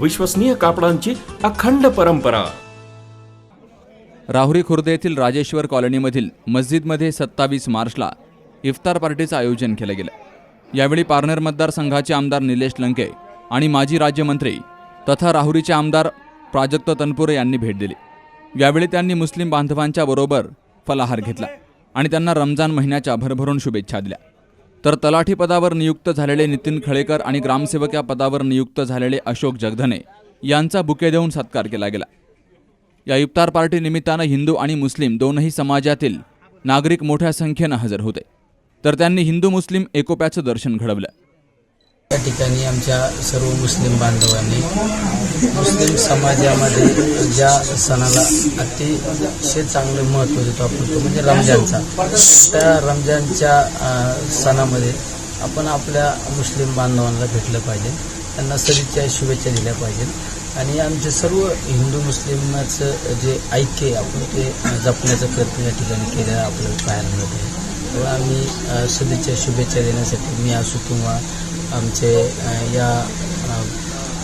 विश्वसनीय कापडांची अखंड परंपरा. राहुरी खुर्द येथील राजेश्वर कॉलनीमधील मस्जिदमध्ये सत्तावीस मार्चला इफ्तार पार्टीचं आयोजन केलं गेलं. यावेळी पारनेर मतदारसंघाचे आमदार निलेश लंके आणि माजी राज्यमंत्री तथा राहुरीचे आमदार प्राजक्त तनपुरे यांनी भेट दिली. यावेळी त्यांनी मुस्लिम बांधवांच्या बरोबर फलाहार घेतला आणि त्यांना रमजान महिन्याच्या भरभरून शुभेच्छा दिल्या. तर तलाठी पदावर नियुक्त झालेले नितीन खळेकर आणि ग्रामसेवक या पदावर नियुक्त झालेले अशोक जगधने यांचा बुके देऊन सत्कार केला गेला. या इफ्तार पार्टी निमित्तानं हिंदू आणि मुस्लिम दोनही समाजातील नागरिक मोठ्या संख्येनं हजर होते. तर त्यांनी हिंदू मुस्लिम एकोप्याचं दर्शन घडवलं. या ठिकाणी आमच्या सर्व मुस्लिम बांधवांनी मुस्लिम समाजामध्ये ज्या सणाला अतिशय चांगलं महत्त्व देतो आपण तो म्हणजे रमजानचा. त्या रमजानच्या सणामध्ये आपण आपल्या मुस्लिम बांधवांना भेटलं पाहिजे. त्यांना सदिच्छा शुभेच्छा दिल्या पाहिजेत आणि आमचे सर्व हिंदू मुस्लिमाचं जे ऐक्य आहे आपण ते जपण्याचं जपण्याचा प्रयत्न या ठिकाणी केलेला आपल्याला पाहायला मिळत आहे तेव्हा आम्ही सदिच्छा शुभेच्छा देण्यासाठी मी असो किंवा आमचे या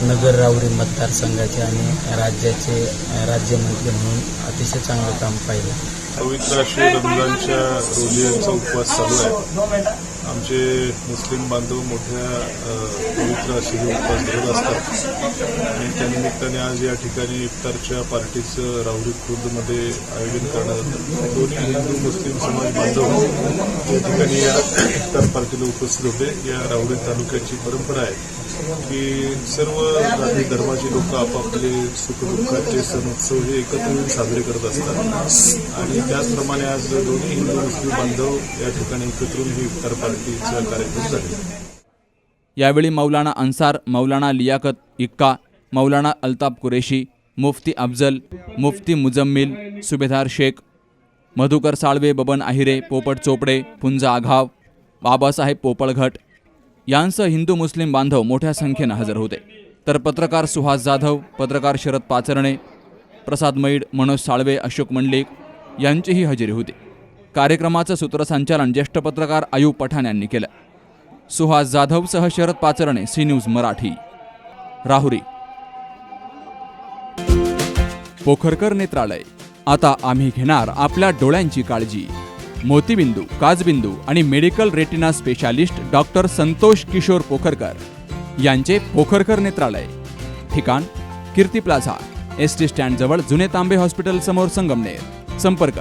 नगर रावरी मतदारसंघाचे आणि राज्याचे राज्यमंत्री म्हणून अतिशय चांगलं काम पाहिलं. पवित्र श्री रमजानच्या रोजी यांचा उपवास चालू आहे. आमचे मुस्लिम बांधव मोठ्या पवित्र असे हे उपवास धरत असतात. आणि त्यानिमित्ताने आज या ठिकाणी इफ्तारच्या पार्टीचं राहुरी खुर्दमध्ये आयोजन करण्यात जातं दोन्ही हिंदू मुस्लिम समाज बांधव या ठिकाणी या इफ्तार पार्टीला उपस्थित होते. या राहुरी तालुक्याची परंपरा आहे की सर्व जाती धर्माची लोक आपापले सुखदुःखाचे सण उत्सव हे एकत्र येऊन साजरे करत असतात. आणि त्याचप्रमाणे आज दोन्ही हिंदू मुस्लिम बांधव या ठिकाणी एकत्र येऊन ही इफ्तार कार्यक्रम झाले यावेळी मौलाना अन्सार मौलाना लियाकत इक्का मौलाना अल्ताफ कुरेशी मुफ्ती अफजल मुफ्ती मुजम्मिल सुभेदार शेख मधुकर साळवे बबन आहिरे पोपट चोपडे पुंजा आघाव बाबासाहेब पोपळघट यांसह हिंदू मुस्लिम बांधव मोठ्या संख्येनं हजर होते. तर पत्रकार सुहास जाधव पत्रकार शरद पाचरणे प्रसाद मैड मनोज साळवे अशोक मंडलिक यांचीही हजेरी होती. कार्यक्रमाचं सूत्रसंचालन ज्येष्ठ पत्रकार आयुब पठाण यांनी केलं. सुहास जाधवसह शरद पाचरणे सी न्यूज मराठी. राहुरी. पोखरकर नेत्रालय. आता आम्ही घेणार आपल्या डोळ्यांची काळजी. मोतीबिंदू काजबिंदू आणि medical retina specialist doctor Santosh Kishor Pokharkar यांचे पोखरकर नेत्रालय. ठिकाण कीर्ती प्लाझा. एस टी स्टँडजवळ जुने तांबे हॉस्पिटल समोर संगमनेर. संपर्क